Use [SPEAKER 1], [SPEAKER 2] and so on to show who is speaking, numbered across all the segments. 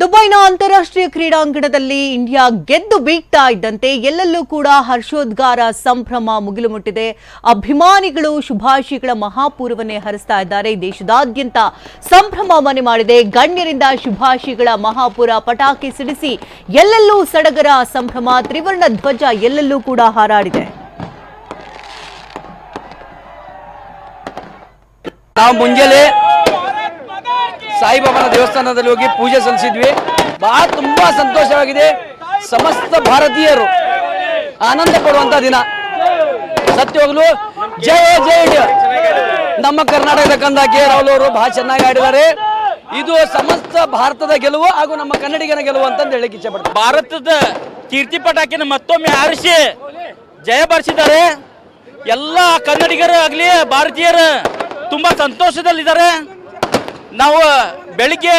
[SPEAKER 1] ದುಬೈನ ಅಂತಾರಾಷ್ಟ್ರೀಯ ಕ್ರೀಡಾಂಗಣದಲ್ಲಿ ಇಂಡಿಯಾ ಗೆದ್ದು ಬೀಗ್ತಾ ಇದ್ದಂತೆ ಎಲ್ಲೆಲ್ಲೂ ಕೂಡ ಹರ್ಷೋದ್ಗಾರ ಸಂಭ್ರಮ ಮುಗಿಲು ಮುಟ್ಟಿದೆ ಅಭಿಮಾನಿಗಳು ಶುಭಾಶಯಗಳ ಮಹಾಪೂರ್ವನೇ ಹರಿಸ್ತಾ ಇದ್ದಾರೆ. ದೇಶದಾದ್ಯಂತ ಸಂಭ್ರಮ ಮನೆ ಮಾಡಿದೆ. ಗಣ್ಯರಿಂದ ಶುಭಾಶಯಗಳ ಮಹಾಪೂರ ಪಟಾಕಿ ಸಿಡಿಸಿ ಎಲ್ಲೆಲ್ಲೂ ಸಡಗರ ಸಂಭ್ರಮ, ತ್ರಿವರ್ಣ ಧ್ವಜ ಎಲ್ಲೆಲ್ಲೂ ಕೂಡ ಹಾರಾಡಿದೆ.
[SPEAKER 2] ನಾವು ಮುಂಜಾನೆ ಸಾಯಿಬಾಬಾನ ದೇವಸ್ಥಾನದಲ್ಲಿ ಹೋಗಿ ಪೂಜೆ ಸಲ್ಲಿಸಿದ್ವಿ. ಬಹಳ ತುಂಬಾ ಸಂತೋಷವಾಗಿದೆ. ಸಮಸ್ತ ಭಾರತೀಯರು ಆನಂದ ಪಡುವಂತ ದಿನ. ಸತ್ಯವಾಗ್ಲು ಜಯ ಜಯ ನಮ್ಮ ಕರ್ನಾಟಕದ ಕಂದ ಕೆ ರಾಹುಲ್ ಅವರು ಬಹಳ ಚೆನ್ನಾಗಿ ಆಡಿದ್ದಾರೆ. ಇದು ಸಮಸ್ತ ಭಾರತದ ಗೆಲುವು ಹಾಗೂ ನಮ್ಮ ಕನ್ನಡಿಗನ ಗೆಲುವು ಅಂತ ಹೇಳಕ್ಕೆ ಇಚ್ಛೆ ಪಡ್ತಾರೆ
[SPEAKER 3] ಭಾರತದ ಕೀರ್ತಿ ಪಟಾಕಿನ ಮತ್ತೊಮ್ಮೆ ಆರಿಸಿ ಜಯ ಬರೆಸಿದ್ದಾರೆ. ಎಲ್ಲ ಕನ್ನಡಿಗರು ಆಗಲಿ, ಭಾರತೀಯರು ತುಂಬಾ ಸಂತೋಷದಲ್ಲಿದ್ದಾರೆ. ನಾವು ಬೆಳಿಗ್ಗೆ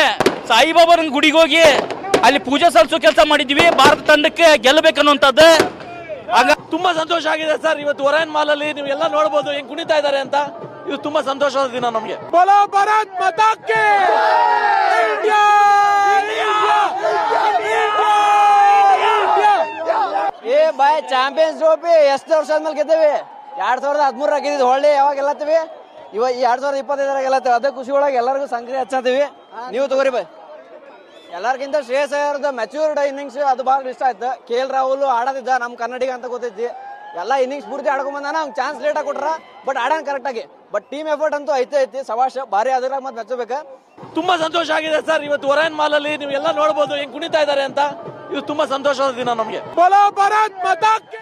[SPEAKER 3] ಸಾಯಿಬಾಬಾರ ಗುಡಿಗೆ ಹೋಗಿ ಅಲ್ಲಿ ಪೂಜೆ ಸಲ್ಲಿಸೋ ಕೆಲಸ ಮಾಡಿದ್ವಿ ಭಾರತ ತಂಡಕ್ಕೆ ಗೆಲ್ಲಬೇಕನ್ನುವಂಥದ್ದು. ಆಗ
[SPEAKER 4] ತುಂಬಾ ಸಂತೋಷ ಆಗಿದೆ ಸರ್. ಇವತ್ತು ಒರೈನ್ ಮಾಲ್ ಅಲ್ಲಿ ನೀವು ಎಲ್ಲ ನೋಡಬಹುದು ಹೆಂಗ್ ಕುಣಿತಾ ಇದ್ದಾರೆ ಅಂತ. ಇದು ತುಂಬಾ ಸಂತೋಷದ ದಿನ ನಮಗೆ. ಬೋಲೋ ಭಾರತ್ ಮತಕ್ಕೆ!
[SPEAKER 5] ಏ ಬಾಯ್ ಚಾಂಪಿಯನ್ಸ್ ಟ್ರೋಫಿ ಎಷ್ಟು ವರ್ಷ ಆದ್ಮೇಲೆ ಗೆದ್ದೇವಿ? ಎರಡ್ ಸಾವಿರದ ಹದಿಮೂರ ಗೆದ್ದಿದ್ದು ಹೊಳ್ಳಿ ಯಾವಾಗ ಗೆಲ್ಲತ್ತೀವಿ? ಇವ ಎರಡ್ ಸಾವಿರದ ಇಪ್ಪತ್ತೈದರಾಗೆಲ್ಲ ಅದೇ ಖುಷಿ ಒಳಗೆ ಎಲ್ಲರಿಗೂ ಸಂಕ್ರಿ ಹಚ್ಚತ್ತೀವಿ ನೀವು ತಗೋರಿ ಬೈ. ಎಲ್ಲರಿಗಿಂತ ಶ್ರೇಯಸ್ ಅಯ್ಯರ್ದ ಮೆಚೂರ್ಡ್ ಇನ್ನಿಂಗ್ಸ್ ಅದು ಭಾಳ ಇಷ್ಟ ಆಯ್ತು. ಕೆ ಎಲ್ ರಾಹುಲ್ ಆಡೋದಿದ್ದ ನಮ್ಮ ಕನ್ನಡಿಗ ಅಂತ ಗೊತ್ತೈತಿ. ಎಲ್ಲ ಇನ್ನಿಂಗ್ಸ್ ಪೂರ್ತಿ ಆಡ್ಕೊಂಡ್ ಬಂದಾನ ಅವ್ನು ಚಾನ್ಸ್ ಲೇಟ್ ಆಗಿ ಕೊಟ್ರ ಬಟ್ ಆಡೋಣ ಕರೆಕ್ಟ್ ಆಗಿ. ಬಟ್ ಟೀಮ್ ಎಫರ್ಟ್ ಅಂತೂ ಐತೆ ಐತಿ. ಸವಾಶ ಭಾರಿ ಅದ್ರಾಗ ಮತ್ತೆ ಮೆಚ್ಚಬೇಕು.
[SPEAKER 4] ತುಂಬಾ ಸಂತೋಷ ಆಗಿದೆ ಸರ್. ಇವತ್ತು ಒರಾಯನ್ ಮಾಲ್ ಅಲ್ಲಿ ನೀವು ಎಲ್ಲ ನೋಡಬಹುದು ಹೆಂಗ್ ಕುಣಿತಾ ಇದ್ದಾರೆ ಅಂತ. ಇದು ತುಂಬಾ ಸಂತೋಷದ ದಿನ ನಮಗೆ. ಬೋಲೋ ಭಾರತ್ ಮತಾಕ್ಕೆ!